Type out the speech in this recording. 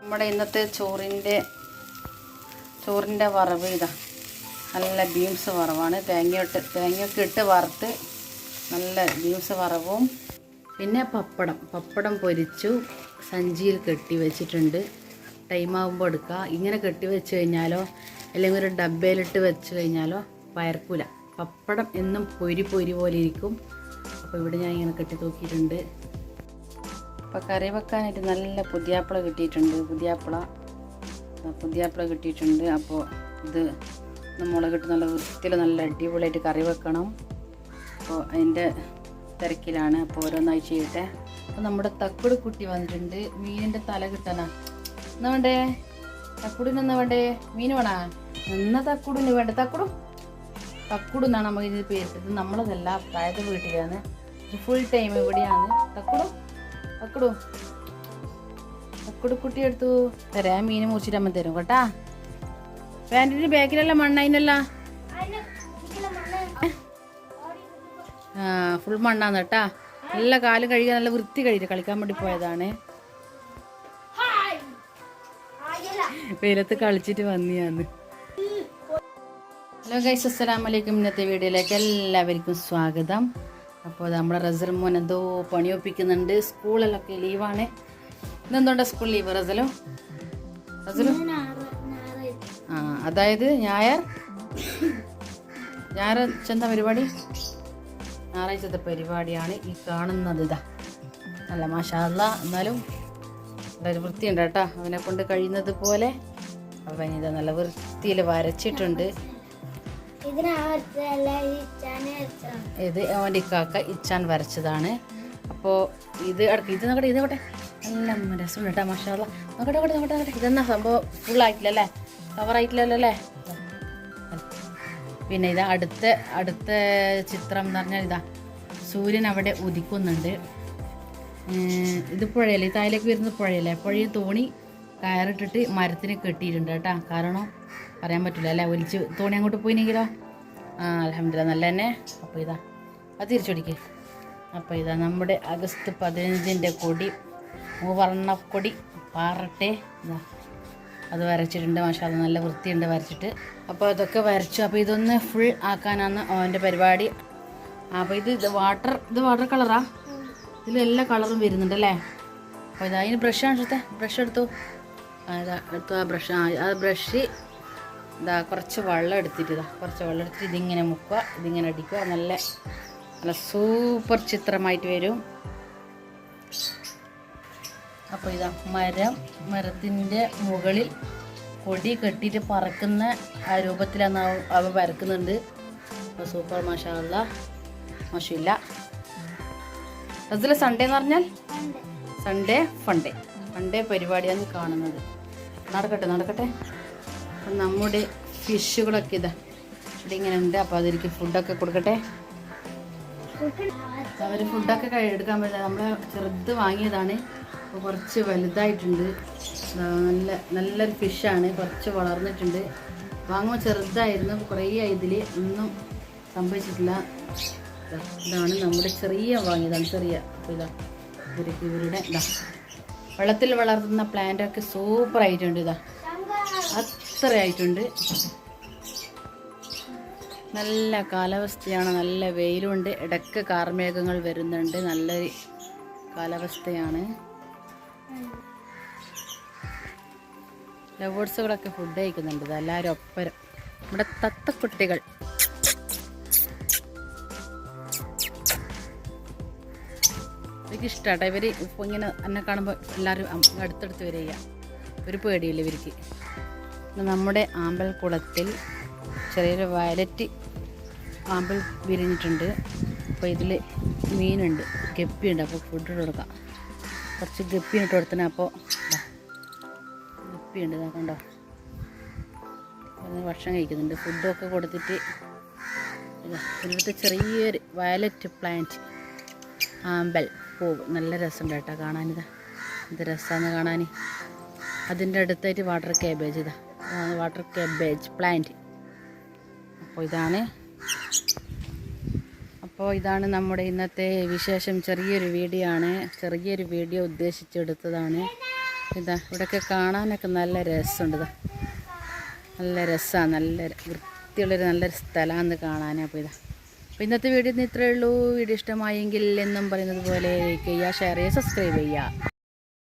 നമ്മുടെ ഇന്നത്തെ ചോറിന്റെ ചോറിന്റെ വറവ് ഇതാ. നല്ല ബീൻസ് വറവാണ്. തേങ്ങയിട്ട് തേങ്ങയൊക്കെ ഇട്ട് വറുത്ത് നല്ല ബീൻസ് വറവും. പിന്നെ പപ്പടം. പപ്പടം പൊരിച്ചു. സഞ്ചിയിൽ കെട്ടി വെച്ചിട്ടുണ്ട്. ടൈം ആകുമ്പോൾ എടുക്കുക ഇങ്ങനെ കെട്ടി വെച്ച് കഴിഞ്ഞാലോ അല്ലെങ്കിൽ ഒരു ഡബ്ബയിലിട്ട് വെച്ച് കഴിഞ്ഞാലോ പയർക്കൂല പപ്പടം എന്നും പൊരി പൊരി പോലെ ഇരിക്കും. അപ്പോൾ ഇവിടെ ഞാൻ ഇങ്ങനെ കെട്ടി തൂക്കിയിട്ടുണ്ട്. അപ്പോൾ കറി വെക്കാനായിട്ട് നല്ല പുതിയാപ്പിള കിട്ടിയിട്ടുണ്ട്. പുതിയാപ്പിള. പുതിയാപ്പിള കിട്ടിയിട്ടുണ്ട്. അപ്പോൾ ഇത് മുളകിട്ട് നല്ല വൃത്തിയിൽ നല്ല അടിപൊളിയായിട്ട് കറി വെക്കണം. അപ്പോൾ അതിന്റെ തിരക്കിലാണ്. അപ്പോൾ ഓരോന്നായി ചെയ്യട്ടെ. അപ്പോൾ നമ്മുടെ തക്കുട് കുട്ടി വന്നിട്ടുണ്ട്. മീനിന്റെ തല കിട്ടാനാ. എന്നാ വേണ്ടേ? തക്കുടിന് എന്നാ വേണ്ടേ? മീൻ വേണാ? എന്നാ തക്കുടിന് വേണ്ട? തക്കുടും? തക്കുടു എന്നാണ് നമുക്ക് ഇത് പേരിട്ടത് നമ്മളതല്ല പ്രായത്തെ വീട്ടിലാണ്. ഫുൾ ടൈം ഇവിടെയാണ്. തക്കുടു? തക്കുടു അക്കടു കുട്ടി എടുത്തു. തരാം മീൻ മുറിച്ചിട്ട് തരും കേട്ടാ. പാന്റിന്റെ ബാക്കിലല്ല മണ്ണ ആ ഫുൾ മണ്ണാന്ന് കേട്ടാ. നല്ല കാലും കഴുകാൻ നല്ല വൃത്തി കഴുകി കളിക്കാൻ വേണ്ടി പോയതാണ്. വെയിലത്ത് കളിച്ചിട്ട് വന്നിയാന്ന്. ഹലോ ഗൈസ് അസ്സലാമലൈക്കും ഇന്നത്തെ വീഡിയോയിലേക്ക് എല്ലാവർക്കും സ്വാഗതം. അപ്പോൾ നമ്മുടെ റസൽ മോൻ എന്തോ പണിയൊപ്പിക്കുന്നുണ്ട്. സ്കൂളിലൊക്കെ ലീവാണ്. ഇന്നെന്തുകൊണ്ടാ സ്കൂൾ ലീവ് റസലോ? റസലോ? ആ അതായത് ഞായർ? ഞായറാഴ്ച എന്താ പരിപാടി? ഞായറാഴ്ചത്തെ പരിപാടിയാണ് ഈ കാണുന്നത് ഇതാ അല്ല മാഷാല്ല എന്നാലും നല്ലൊരു വൃത്തിയുണ്ട് കേട്ടോ. അവനെ കൊണ്ട് കഴിയുന്നത് പോലെ. അവൻ ഇതാ നല്ല വൃത്തിയിൽ വരച്ചിട്ടുണ്ട്. ഇത് ഓന്റെ കാക്ക ഇച്ചാൻ വരച്ചതാണ്. അപ്പോൾ ഇത് അടുക്ക ഇത് നോക്കട്ടെ ഇത് നോക്കട്ടെ. നല്ല രസം കേട്ടോ മഷാ നോക്കട്ടെ നോക്കട്ടെ നോക്കട്ടെ നോക്കട്ടെ. ഇതെന്നാ സംഭവം? ഫുൾ ആയിട്ടില്ലല്ലേ? കവർ ആയിട്ടില്ലല്ലോ അല്ലേ? പിന്നെ ഇതാ അടുത്ത അടുത്ത ചിത്രം എന്ന് പറഞ്ഞാൽ ഇതാ സൂര്യൻ അവിടെ ഉദിക്കുന്നുണ്ട്. ഇത് പുഴയല്ലേ? തായിലേക്ക് വരുന്നത് പുഴയല്ലേ? പുഴയിൽ തോണി കയറിട്ടിട്ട് മരത്തിന് കെട്ടിയിട്ടുണ്ട് കേട്ടോ. കാരണം പറയാൻ പറ്റില്ല അല്ലേ? ഒലിച്ച് തോണി അങ്ങോട്ട് പോയിനെങ്കിലോ? ആ അലഹമില്ല നല്ല തന്നെ അപ്പോൾ ഇതാ അത് തിരിച്ചുപിടിക്ക് അപ്പോൾ ഇതാ നമ്മുടെ അഗസ്റ്റ് പതിനഞ്ചിന്റെ കൊടി മൂവർണക്കൊടി പാറട്ടെ. ഇതാ അത് വരച്ചിട്ടുണ്ട്. മാഷാ നല്ല വൃത്തിയുണ്ട് വരച്ചിട്ട്. അപ്പോൾ അതൊക്കെ വരച്ചു. അപ്പോൾ ഇതൊന്ന് ഫുൾ ആക്കാനാണ് അവന്റെ പരിപാടി. അപ്പോൾ ഇത് ഇത് വാട്ടർ ഇത് വാട്ടർ കളറാ ഇതിൽ എല്ലാ കളറും വരുന്നുണ്ട് അല്ലേ? അപ്പോൾ ഇതാ അതിന് ബ്രഷാണ് ബ്രഷ് എടുത്തു അതാ എടുത്തു? ആ ബ്രഷ് ആ ബ്രഷ് ഇതാ കുറച്ച് വെള്ളം എടുത്തിട്ട് ഇതാ കുറച്ച് വെള്ളം എടുത്തിട്ട് ഇതിങ്ങനെ മുക്കുക ഇതിങ്ങനെ അടിക്കുക. നല്ല നല്ല സൂപ്പർ ചിത്രമായിട്ട് വരും. അപ്പോൾ ഇതാ മരം മരത്തിന്റെ മുകളിൽ കൊടി കെട്ടിയിട്ട് പറക്കുന്ന ആ രൂപത്തിലാണ് അവ- വരക്കുന്നുണ്ട്. അപ്പോൾ സൂപ്പർ മാഷാള്ള മോശമില്ല അതിൽ സൺഡേ എന്ന് പറഞ്ഞാൽ? സൺഡേ ഫണ്ടേ ഫണ്ടേ പരിപാടിയാണ് കാണുന്നത്. നടക്കട്ടെ നടക്കട്ടെ. അപ്പം നമ്മുടെ ഫിഷുകളൊക്കെ ഇതാ ഇവിടെ ഇങ്ങനെ ഉണ്ട്. അപ്പോൾ അതിലേക്ക് ഫുഡൊക്കെ കൊടുക്കട്ടെ. അവർ ഫുഡൊക്കെ എടുക്കാൻ പറ്റില്ല. നമ്മൾ ചെറുത് വാങ്ങിയതാണ്. അപ്പോൾ കുറച്ച് വലുതായിട്ടുണ്ട്. നല്ല നല്ലൊരു ഫിഷാണ്. കുറച്ച് വളർന്നിട്ടുണ്ട്. വാങ്ങുമ്പോൾ ചെറുതായിരുന്നു. കുറേ ഇതിൽ ഒന്നും സംഭവിച്ചിട്ടില്ല. ഇതാണ് നമ്മുടെ ചെറിയ വാങ്ങിയതാണ്. ചെറിയ ഇതാ ഇവരുടെ ഇതാ വെള്ളത്തിൽ വളർത്തുന്ന പ്ലാന്റൊക്കെ സൂപ്പർ ആയിട്ടുണ്ട്. ഇതാ അത്ര ആയിട്ടുണ്ട് നല്ല കാലാവസ്ഥയാണ് നല്ല വെയിലുണ്ട്. ഇടയ്ക്ക് കാർമേഘങ്ങൾ വരുന്നുണ്ട്. നല്ല കാലാവസ്ഥയാണ്. ലവേഴ്സുകളൊക്കെ ഫുഡ് കഴിക്കുന്നുണ്ട്. എല്ലാവരും ഒപ്പരം. നമ്മുടെ തത്തക്കുട്ടികൾ. ഇവർക്ക് ഇഷ്ടമാട്ടോ ഇവർ ഇങ്ങനെ എന്നെ കാണുമ്പോൾ എല്ലാവരും അടുത്തടുത്ത് വരിക. ഒരു പേടിയില്ല ഇവർക്ക്. നമ്മുടെ ആമ്പൽ കുളത്തിൽ ചെറിയൊരു വയലറ്റ് ആമ്പൽ വിരിഞ്ഞിട്ടുണ്ട്. അപ്പോൾ ഇതിൽ മീനുണ്ട്. ഗപ്പിയുണ്ട്. അപ്പോൾ ഫുഡ് ഇട്ട് കൊടുക്കാം. കുറച്ച് ഗപ്പി ഇട്ട് കൊടുത്തന്നെ അപ്പോൾ ഗപ്പിയുണ്ട്. ഇതാ കണ്ടോ? ഭക്ഷണം കഴിക്കുന്നുണ്ട്. ഫുഡൊക്കെ കൊടുത്തിട്ട് ഇവിടുത്തെ ചെറിയൊരു വയലറ്റ് പ്ലാന്റ് ആമ്പൽ പൂവ്. നല്ല രസമുണ്ട് കേട്ടോ കാണാനിതാ എന്ത് രസമാണ് കാണാൻ അതിന്റെ അടുത്തായിട്ട് വാട്ടർ കാബേജ് ഇതാ. വാട്ടർ കാബേജ് പ്ലാന്റ് അപ്പോൾ ഇതാണ്. അപ്പോൾ ഇതാണ് നമ്മുടെ ഇന്നത്തെ വിശേഷം. ചെറിയൊരു വീഡിയോ ആണ്. ചെറിയൊരു വീഡിയോ ഉദ്ദേശിച്ചെടുത്തതാണ്. ഇതാ ഇവിടെയൊക്കെ കാണാനൊക്കെ നല്ല രസമുണ്ട്. ഇതാ നല്ല രസമാണ് നല്ല വൃത്തിയുള്ളൊരു നല്ലൊരു സ്ഥലമാണ് കാണാൻ അപ്പോൾ ഇതാ. അപ്പോൾ ഇന്നത്തെ വീഡിയോ ഇന്ന് ഇത്രയേ ഉള്ളൂ. വീഡിയോ ഇഷ്ടമായെങ്കിൽ എന്നും പറയുന്നത് പോലെ ലൈക്ക് ചെയ്യുക ഷെയർ ചെയ്യുക സബ്സ്ക്രൈബ് ചെയ്യുക.